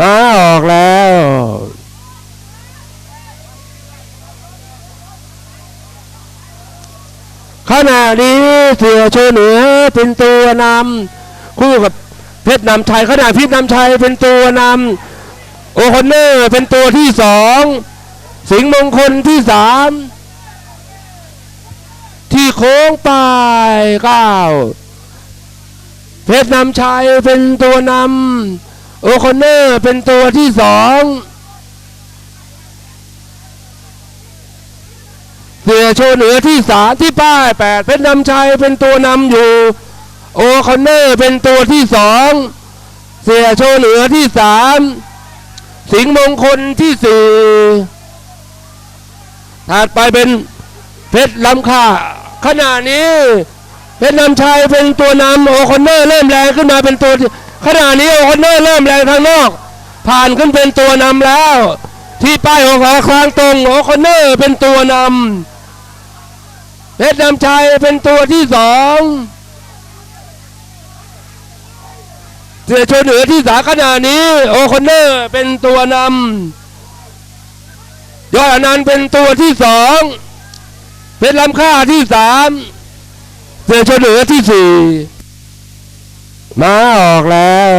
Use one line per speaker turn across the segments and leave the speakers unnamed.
มาออกแล้ว ขณะนี้เสือโชเหนือเป็นตัวนำคู่กับเพชรนำชัยขณะพิษนำชัยเป็นตัวนำโอคอนเนอร์เป็นตัวที่สองสิงห์มงคลที่สามที่โค้งปลายเก้าเพชรนำชัยเป็นตัวนำ โอคอนเนอร์เป็นตัวที่สองเสือโชเหนือที่สามที่ป้ายแปดเพชรนำชัยเป็นตัวนำอยู่ โอคอนเนอร์เป็นตัวที่สองเสียโชเหนือที่สามสิงห์มงคลที่สี่ถัดไปเป็นเพชรลำค่าขณะนี้เพชรนำชัยเป็นตัวนำโอคอนเนอร์เริ่มแรงขึ้นมาเป็นตัวที่ ขณะนี้โอคอนเนอร์เริ่มแรงทางนอก ผ่านขึ้นเป็นตัวนำแล้ว ที่ป้ายของขาคลางตรงโอคอนเนอร์เป็นตัวนำเพชรนำชัยเป็นตัวที่สองเสือชว์เหนือที่สาขณะนี้โอคอนเนอร์เป็นตัวนำยอดอนันต์เป็นตัวที่สองเป็นลำค่าที่สามเสือชว์เหนือที่สี่ มาออกแล้ว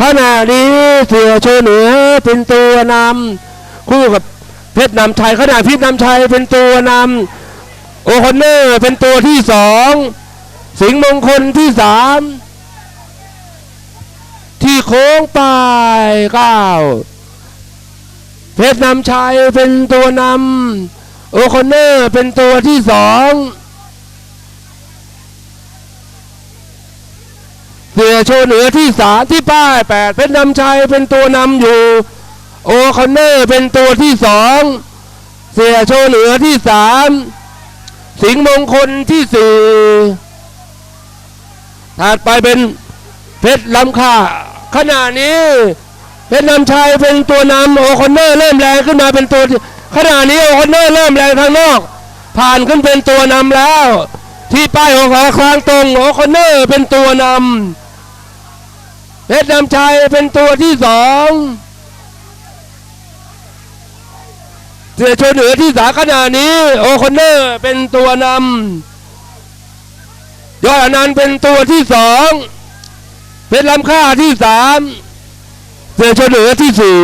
ขณะนี้เสือโชเหนือเป็นตัวนำคู่กับเพชรนำชัยขณะพิษนำชัยเป็นตัวนำโอคอนเนอร์เป็นตัวที่สองสิงห์มงคลที่สามที่โค้งปลายเก้าเพชรนำชัยเป็นตัวนำ โอคอนเนอร์เป็นตัวที่สองเสือโชเหนือที่สามที่ป้ายแปดเพชรนำชัยเป็นตัวนำอยู่ โอคอนเนอร์เป็นตัวที่สองเสือโชเหนือที่สามสิงห์มงคลที่สี่ถัดไปเป็นเพชรลำค่าขณะนี้เพชรนำชัยเป็นตัวนำโอคอนเนอร์เริ่มแรงขึ้นมาเป็นตัว ขณะนี้โอคอนเนอร์เริ่มแรงทางนอก ผ่านขึ้นเป็นตัวนำแล้ว ที่ป้ายของเขาคลางตรงโอคอนเนอร์เป็นตัวนำเพชรนำชัยเป็นตัวที่สองเสือชว์เหนือที่สาขณะนี้โอคอนเนอร์เป็นตัวนำยอดอนันต์เป็นตัวที่สองเป็นลำค่าที่สามเสือชว์เหนือที่สี่